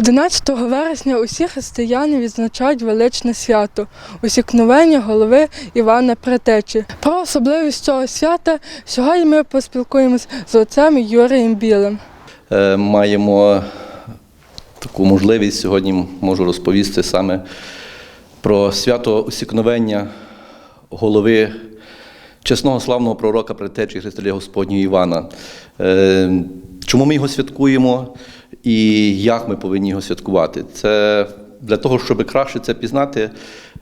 11 вересня усі християни відзначають величне свято усікновення голови Івана Претечі. Про особливість цього свята сьогодні ми поспілкуємось з отцем Юрієм Білим. Е, маємо таку можливість сьогодні можу розповісти саме про свято усікновення голови чесного славного пророка предтечі Христителя Господнього Івана. Е, Чому ми його святкуємо і як ми повинні його святкувати? Це для того, щоб краще це пізнати,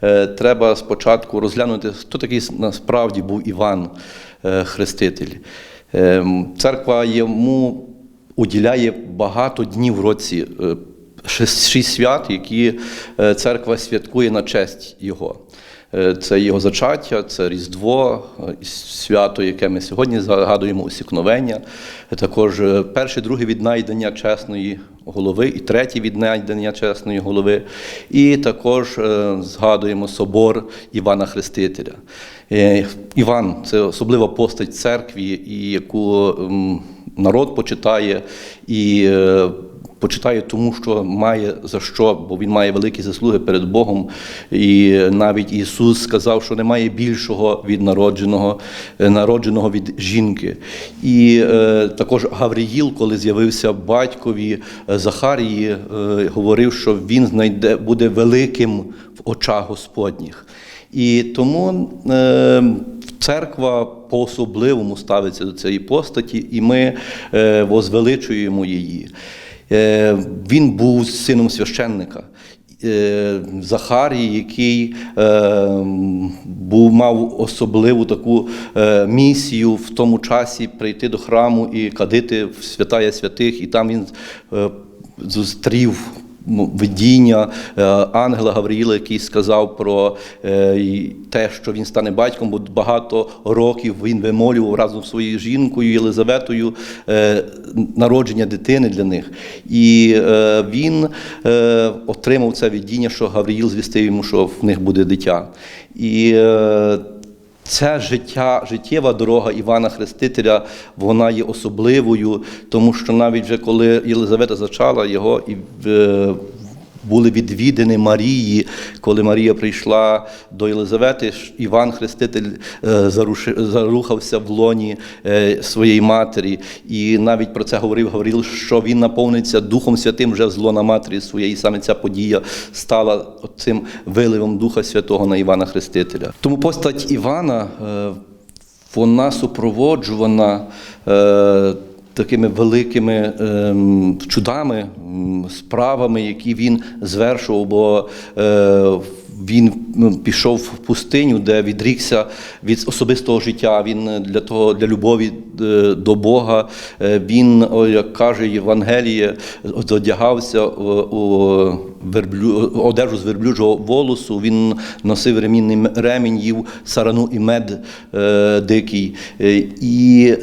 е, треба спочатку розглянути, хто такий насправді був Іван е, Хреститель. Е, Церква йому уділяє багато днів в році, шість свят, які церква святкує на честь його. Е, Це його зачаття, це Різдво, е, свято, яке ми сьогодні згадуємо, усікновення. Е, Також перше, друге віднайдення чесної голови, і третє віднайдення чесної голови. І також згадуємо собор Івана Хрестителя. Іван це особлива постать церкві, і яку народ почитає і почитає тому, що має за що, бо він має великі заслуги перед Богом. І навіть Ісус сказав, що немає більшого від народженого, е, народженого від жінки. І е, також Гавриїл, коли з'явився батькові е, Захарії, е, говорив, що він знайде буде великим в очах Господніх. І тому е, церква по-особливому ставиться до цієї постаті, і ми е, возвеличуємо її. Е, він був сином священника. Е, Захарій, який е, був, мав особливу таку місію в тому часі прийти до храму і кадити в святая святих, і там він зустрів видіння е, ангела Гавриїла, який сказав про е, те, що він стане батьком, бо багато років він вимолював разом з своєю жінкою Єлизаветою е, народження дитини для них. І він отримав це видіння, що Гавриїл звістив йому, що в них буде дитя. І е, Ця життя, життєва дорога Івана Хрестителя, вона є особливою, тому що навіть вже коли Єлизавета зачала його і е, були відвідини Марії, коли Марія прийшла до Єлизавети, Іван Хреститель е, зарухався в лоні е, своєї матері. І навіть про це говорив Гавріл, що він наповниться Духом Святим вже з лона матері своєї. І Саме ця подія стала цим виливом Духа Святого на Івана Хрестителя. Тому постать Івана е, вона супроводжувана. Е, Такими великими ем, чудами, справами, які він звершував, бо е, він пішов в пустиню, де відрікся від особистого життя. Він для того, для любові е, до Бога. е, Він, як каже Євангеліє, одягався у- верблю, одежу з верблюжого волосу. Він носив ремінний ремінь, їв сарану і мед е, дикий. Е, І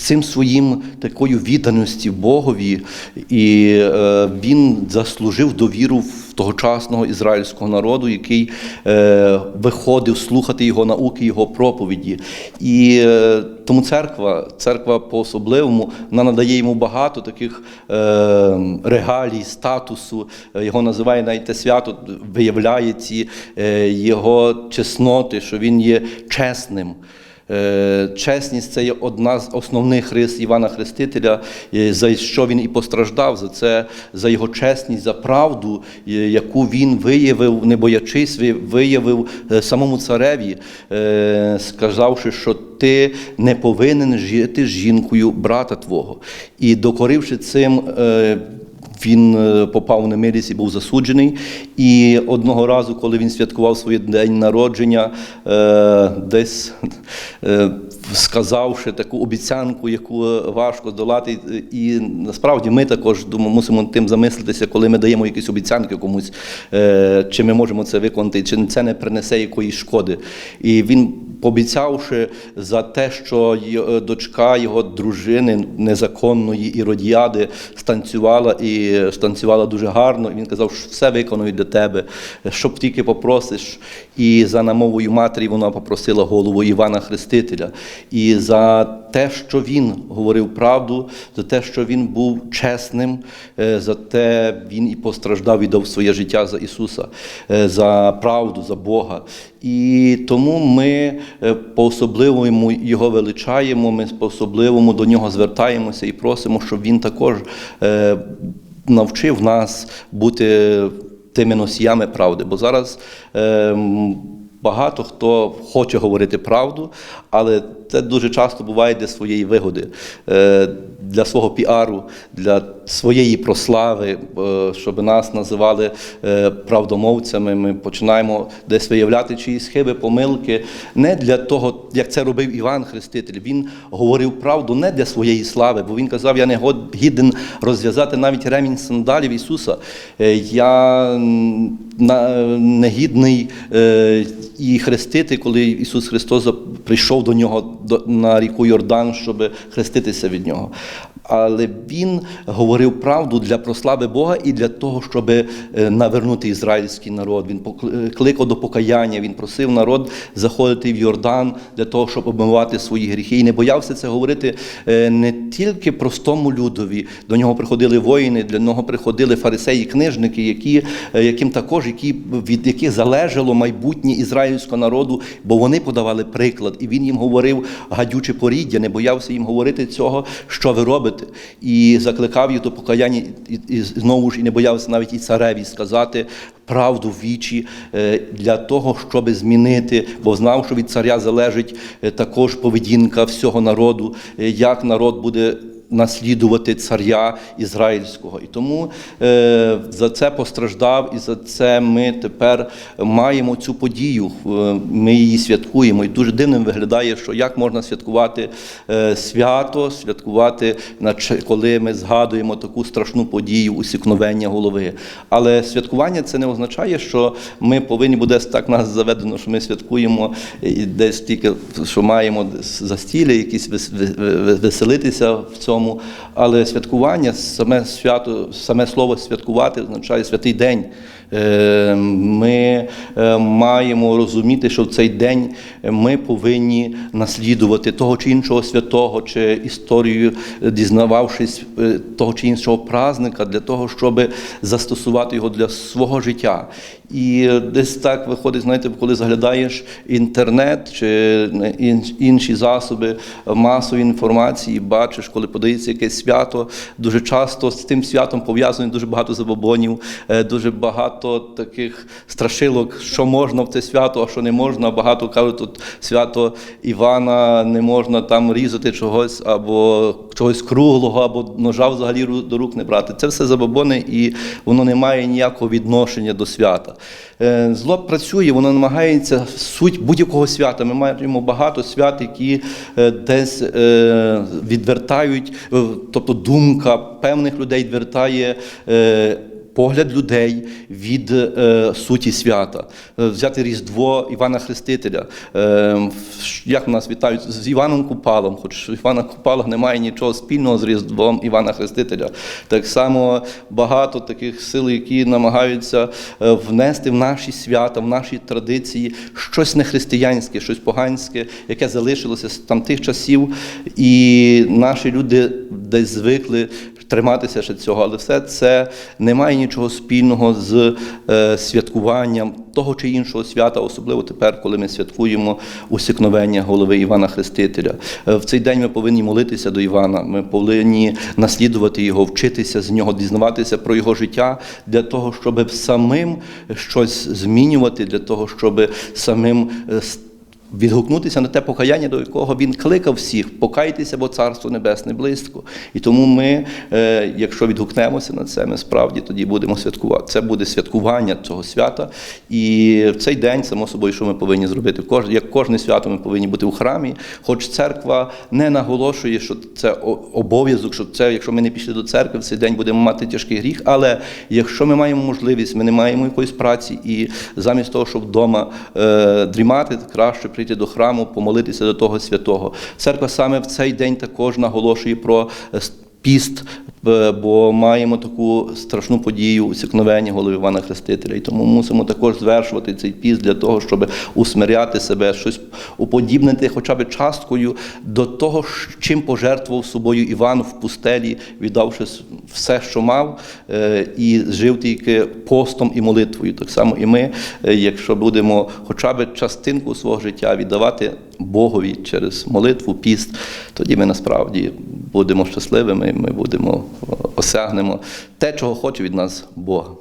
цим своїм такою відданості Богові, і е, він заслужив довіру в тогочасного ізраїльського народу, який е, виходив слухати його науки, його проповіді. І е, тому церква, церква по-особливому, вона надає йому багато таких е, регалій, статусу. Е, Його називає навіть те свято, виявляє ці е, його чесноти, що він є чесним. Е, Чесність це є одна з основних рис Івана Хрестителя, е, за що він і постраждав за це, за його чесність, за правду, е, яку він виявив, не боячись, виявив самому цареві, сказавши, що ти не повинен жити з жінкою брата твого. І докоривши цим. Він е, попав у немилість і був засуджений. І одного разу, коли він святкував свій день народження, е, десь е, сказавши таку обіцянку, яку важко здолати. І насправді ми також думаю, мусимо тим замислитися, коли ми даємо якісь обіцянки комусь, чи ми можемо це виконати, чи це не принесе якоїсь шкоди. І він пообіцявши за те, що е, дочка його дружини незаконної Іродіади станцювала і станцювала дуже гарно. І він казав, що все виконую для тебе, щоб тільки попросиш. І за намовою матері вона попросила голову Івана Хрестителя. І за те, що він говорив правду, за те, що він був чесним, е, за те він і постраждав, віддав своє життя за Ісуса, е, за правду, за Бога. І тому ми е, по-особливому його величаємо, ми по-особливому до нього звертаємося і просимо, щоб він також е, навчив нас бути тими носіями правди. Бо зараз е, багато хто хоче говорити правду, але це дуже часто буває для своєї вигоди, для свого піару, для своєї прослави, е, щоб нас називали е, правдомовцями. Ми починаємо десь виявляти чиїсь хиби, помилки. Не для того, як це робив Іван Хреститель. Він говорив правду не для своєї слави, бо він казав: Я не гіден розв'язати навіть ремінь сандалів Ісуса. Е, Я негідний і хрестити, коли Ісус Христос прийшов до нього на ріку Йордан, щоб хреститися від нього. Але він говорив правду для прослави Бога і для того, щоб е, навернути ізраїльський народ. Він покли- кликав до покаяння, він просив народ заходити в Йордан для того, щоб обмивати свої гріхи. І не боявся це говорити е, не тільки простому людові. До нього приходили воїни, для нього приходили фарисеї, книжники, які, е, яким також які, від яких залежало майбутнє ізраїльського народу, бо вони подавали приклад. І він їм говорив гадюче поріддя, не боявся їм говорити цього, що ви робите. І закликав їх до покаяння, і, і знову ж і не боявся навіть і цареві сказати правду в вічі е, для того, щоб змінити, бо знав, що від царя залежить е, також поведінка всього народу, е, як народ буде. Наслідувати царя ізраїльського, і тому е, за це постраждав, і за це ми тепер маємо цю подію. Е, Ми її святкуємо. І дуже дивним виглядає, що як можна святкувати е, свято, святкувати, коли ми згадуємо таку страшну подію усікновення голови. Але святкування це не означає, що ми повинні буде так нас заведено, що ми святкуємо і десь тільки що маємо застілля, якісь вес- ве- ве- веселитися в цьому. Але святкування, саме свято, саме слово святкувати означає святий день. Е, Ми е, маємо розуміти, що в цей день ми повинні наслідувати того чи іншого святого, чи історію, дізнававшись е, того чи іншого празника, для того, щоб застосувати його для свого життя. І десь так виходить, знаєте, коли заглядаєш інтернет чи ін- інші засоби масової інформації, бачиш, коли подається якесь свято, дуже часто з тим святом пов'язано дуже багато забобонів, е, дуже багато таких страшилок, що можна в це свято, а що не можна. Багато кажуть, тут свято Івана не можна там різати чогось або чогось круглого, або ножа взагалі до рук не брати. Це все забобони, і воно не має ніякого відношення до свята. Е, Зло працює, воно намагається суть будь-якого свята. Ми маємо багато свят, які е, десь е, відвертають, тобто думка певних людей відвертає. Погляд людей від е, суті свята, Е, взяти Різдво Івана Хрестителя. Е, як нас вітають з Іваном Купалом, хоч Івана Купала немає нічого спільного з Різдвом Івана Хрестителя. Так само багато таких сил, які намагаються е, внести в наші свята, в наші традиції щось нехристиянське, щось поганське, яке залишилося з там тих часів, і наші люди десь звикли триматися ще цього, але все це не має нічого спільного з е, святкуванням того чи іншого свята, особливо тепер, коли ми святкуємо усікновення голови Івана Хрестителя. Е, в цей день ми повинні молитися до Івана, ми повинні наслідувати його, вчитися з нього, дізнаватися про його життя для того, щоб самим щось змінювати, для того, щоб самим е, с- відгукнутися на те покаяння, до якого він кликав всіх, покайтеся, бо царство небесне близько. І тому ми, е, якщо відгукнемося на це, ми справді тоді будемо святкувати. Це буде святкування цього свята. І в цей день, само собою, що ми повинні зробити? Як кожне свято, ми повинні бути у храмі, хоч церква не наголошує, що це обов'язок, що це, якщо ми не пішли до церкви, в цей день будемо мати тяжкий гріх. Але якщо ми маємо можливість, ми не маємо якоїсь праці, і замість того, щоб вдома е, дрімати, краще прийти до храму, помолитися до того святого. Церква саме в цей день також наголошує про е, піст, бо маємо таку страшну подію усікновення голови Івана Хрестителя. І тому мусимо також звершувати цей піст для того, щоб усмиряти себе, щось уподібнити хоча б часткою до того, чим пожертвував собою Іван в пустелі, віддавши все, що мав, е, і жив тільки постом і молитвою. Так само і ми, е, якщо будемо хоча б частинку свого життя віддавати Богові через молитву, піст, тоді ми насправді будемо щасливими, ми будемо осягнемо те, чого хоче від нас Бог.